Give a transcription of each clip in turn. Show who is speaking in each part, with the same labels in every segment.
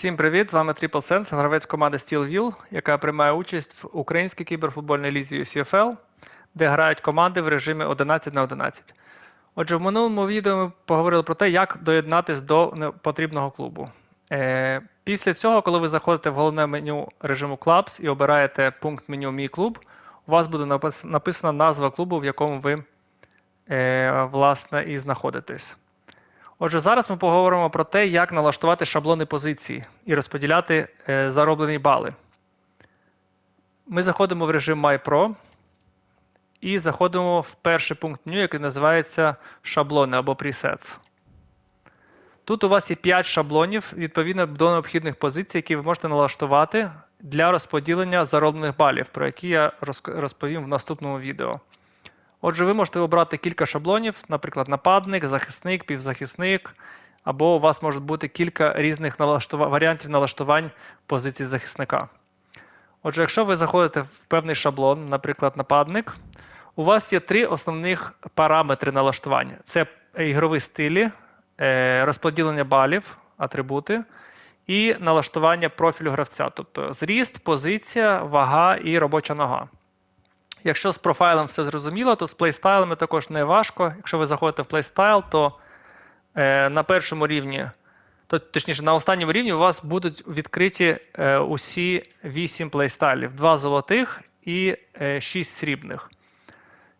Speaker 1: Всім привіт! З вами Triple Sense, гравець команди Steelville, яка приймає участь в українській кіберфутбольній лізі UCFL, де грають команди в режимі 11 на 11. Отже, в минулому відео ми поговорили про те, як доєднатись до потрібного клубу. Е, після цього, коли ви заходите в головне меню режиму Clubs і обираєте пункт меню Мій клуб, у вас буде написана назва клубу, в якому ви е, власне і знаходитесь. Отже, зараз ми поговоримо про те, як налаштувати шаблони позиції і розподіляти е, зароблені бали. Ми заходимо в режим MyPro і заходимо в перший пункт меню, який називається шаблони або presets. Тут у вас є 5 шаблонів відповідно до необхідних позицій, які ви можете налаштувати для розподілення зароблених балів, про які я розповім в наступному відео. Отже, ви можете обрати кілька шаблонів, наприклад, нападник, захисник, півзахисник, або у вас можуть бути кілька різних налаштува- варіантів налаштувань позиції захисника. Отже, якщо ви заходите в певний шаблон, наприклад, нападник, у вас є три основних параметри налаштування: це ігрові стилі, е, розподілення балів, атрибути, і налаштування профілю гравця, тобто зріст, позиція, вага і робоча нога. Якщо з профайлем все зрозуміло, то з плейстайлами також не важко. Якщо ви заходите в плейстайл, то е, на першому рівні, то, точніше, на останньому рівні у вас будуть відкриті е, усі 8 плейстайлів: 2 золотих і е, 6 срібних.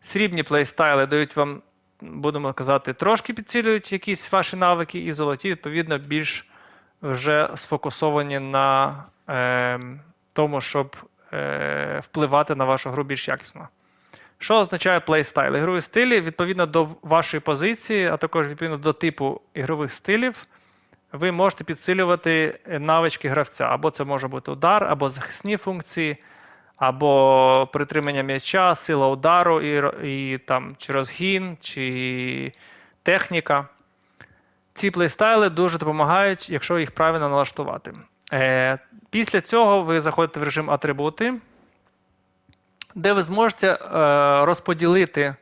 Speaker 1: Срібні плейстайли дають вам, будемо казати, трошки підсилюють якісь ваші навики, і золоті, відповідно, більш вже сфокусовані на е, тому, щоб е, впливати на вашу гру більш якісно. Що означає плейстайл? Ігрові стилі відповідно до вашої позиції, а також відповідно до типу ігрових стилів, ви можете підсилювати е, навички гравця. Або це може бути удар, або захисні функції, або притримання м'яча, сила удару, і, і там, чи розгін, чи техніка. Ці плейстайли дуже допомагають, якщо їх правильно налаштувати. Е, після цього ви заходите в режим атрибути, де ви зможете е, розподілити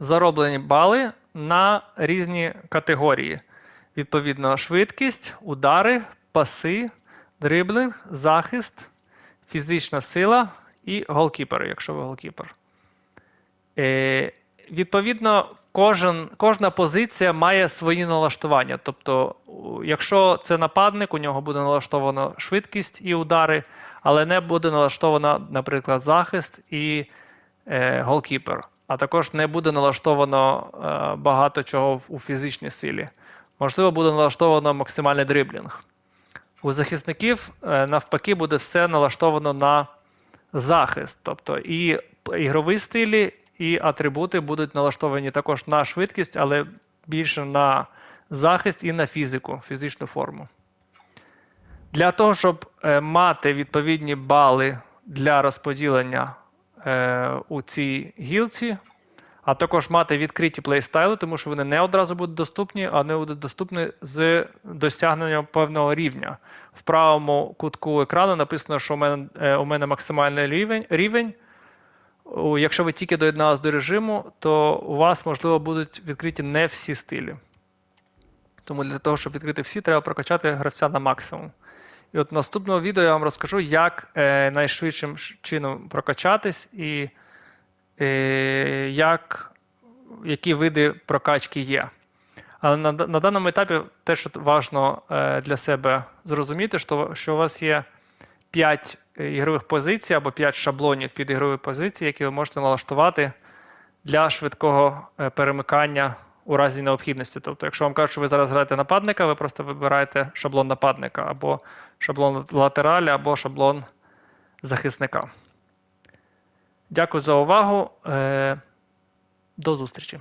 Speaker 1: зароблені бали на різні категорії. Відповідно, швидкість, удари, паси, дриблинг, захист, фізична сила і голкіпер, якщо ви голкіпер. Е, відповідно, кожен, кожна позиція має свої налаштування. Тобто, якщо це нападник, у нього буде налаштовано швидкість і удари, але не буде налаштовано, наприклад, захист і е, голкіпер. А також не буде налаштовано е, багато чого в- у фізичній силі. Можливо, буде налаштовано максимальний дриблінг. У захисників е, навпаки буде все налаштовано на захист. Тобто і ігрові стилі, і атрибути будуть налаштовані також на швидкість, але більше на захист і на фізику, фізичну форму. Для того, щоб е, мати відповідні бали для розподілення е, у цій гілці, а також мати відкриті плейстайли, тому що вони не одразу будуть доступні, а вони будуть доступні з досягненням певного рівня. В правому кутку екрану написано, що у мене, е, у мене максимальний рівень. рівень. Якщо ви тільки доєдналися до режиму, то у вас, можливо, будуть відкриті не всі стилі. Тому для того, щоб відкрити всі, треба прокачати гравця на максимум. І от в наступному відео я вам розкажу, як е, найшвидшим чином прокачатись і е, як, які види прокачки є. Але на, на даному етапі теж от важливо е, для себе зрозуміти, що, що у вас є 5 ігрових позицій або 5 шаблонів під ігрові позиції, які ви можете налаштувати для швидкого е, перемикання у разі необхідності. Тобто, якщо вам кажуть, що ви зараз граєте нападника, ви просто вибираєте шаблон нападника, або шаблон латераля, або шаблон захисника. Дякую за увагу. Е, До зустрічі.